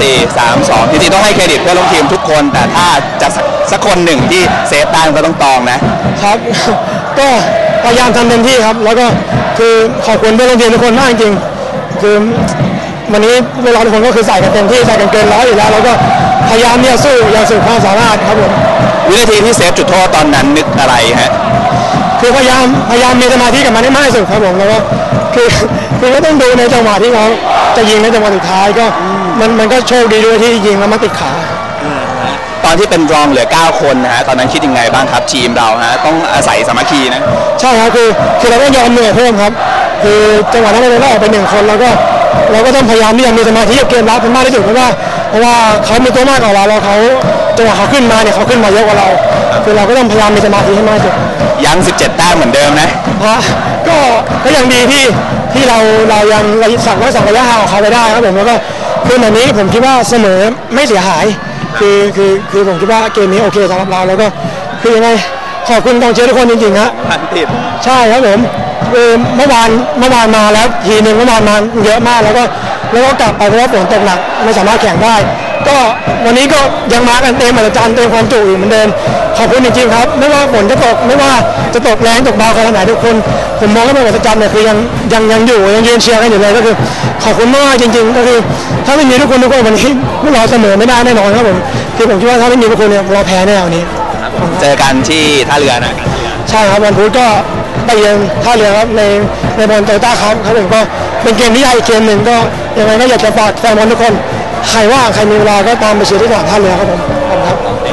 สี่สามสองจริงๆต้องให้เครดิตเพื่อนร่วมทีมทุกคน แต่ถ้าจะสักสักคนหนึ่งที่เซฟได้มันก็ต้องตองนะ ครับ ก็พยายามทำเต็มที่ครับ แล้วก็คือขอบคุณเพื่อนร่วมทีมทุกคนมากจริงๆคือวันนี้เวลาทุกคนก็คือใส่กันเต็มที่ใส่กันเกินร้อยอยู่แล้วแล้วก็พยายามเนี่ยสู้อย่างสุดความสามารถครับผมวินาทีที่เซฟจุดโทษตอนนั้นนึกอะไรฮะคือพยายามพยายามมีสมาธิกับมันให้มากที่สุดครับผมแล้วก็คือ คือก็ต้องดูในจังหวะที่เขาจะยิงในจังหวะสุดท้ายก็มันมันก็โชคดีด้วยที่ยิงแล้วมาติดขา ตอนที่เป็นรองเหลือ 9 คนนะฮะตอนนั้นคิดยังไงบ้างครับทีมเราฮะต้องอาศัยสามัคคีนะใช่ครับคือคือเราต้องยอมเหนื่อยเพิ่มครับ คือจังหวะนั้นเราได้ออกไปหนึ่งคนแล้วก็เราก็ต้องพยายามที่จะมีสมาธิกับเกมรับให้มากที่สุดเพราะว่าเพราะว่าเขามีตัวมากกว่าเราแล้วเขา จังหวะเขาขึ้นมาเนี่ยเขาขึ้นมาเยอะกว่าเราคือเราก็ต้องพยายามมีสมาธิให้มากที่สุดยัง 17 แต้มเหมือนเดิมนะฮะก็ก็ยังดีที่ที่เราเรายังระยะสั่งไว้สั่งระยะห่างของเขาไปได้ครับผมแล้วก็คือแบบนี้ผมคิดว่าเสมอไม่เสียหาย คือคือคือผมคิดว่าเกมนี้โอเคสำหรับเราแล้วก็คือยังไงขอบคุณกองเชียร์ทุกคนจริงๆฮะพันติดใช่ครับผมคือเมื่อวานเมื่อวานมาแล้วทีหนึ่งเมื่อวานมาเยอะมากแล้วก็แล้วก็กลับไปเพราะว่าฝนตกหนักไม่สามารถแข่งได้ ก็วันนี้ก็ยังมากันเต็มเหมือนจานเต็มความจุอยู่เหมือนเดิมขอบคุณจริงๆครับ ไม่ว่าฝนจะตกไม่ว่าจะตกแรงตกเบาขนาดไหนทุกคน ผมมองว่าเป็นประจันเนี่ยคือยังยังยังอยู่ยังยืนเชียร์กันอยู่เลยก็คือ ขอบคุณมากจริง ๆ ก็คือ ถ้าไม่มีทุกคนทุกคนวันนี้พวกเราเสมอไม่ได้แน่นอนครับผมคือผมคิดว่าถ้าไม่มีทุกคนเนี่ยเราแพ้แน่วันนี้เจอกันที่ท่าเรือนะใช่ครับวันพุธก็ไปเยือนท่าเรือครับในในบอลโตต้าครับครับผมก็เป็นเกมที่ใหญ่อีกเกมหนึ่งก็ยังไงก็อยากจะฝากแฟนบอลทุกคน ใครว่างใครมีเวลาก็ตามไปเชียร์ที่สนามท่าเรือครับผมขอบคุณครับ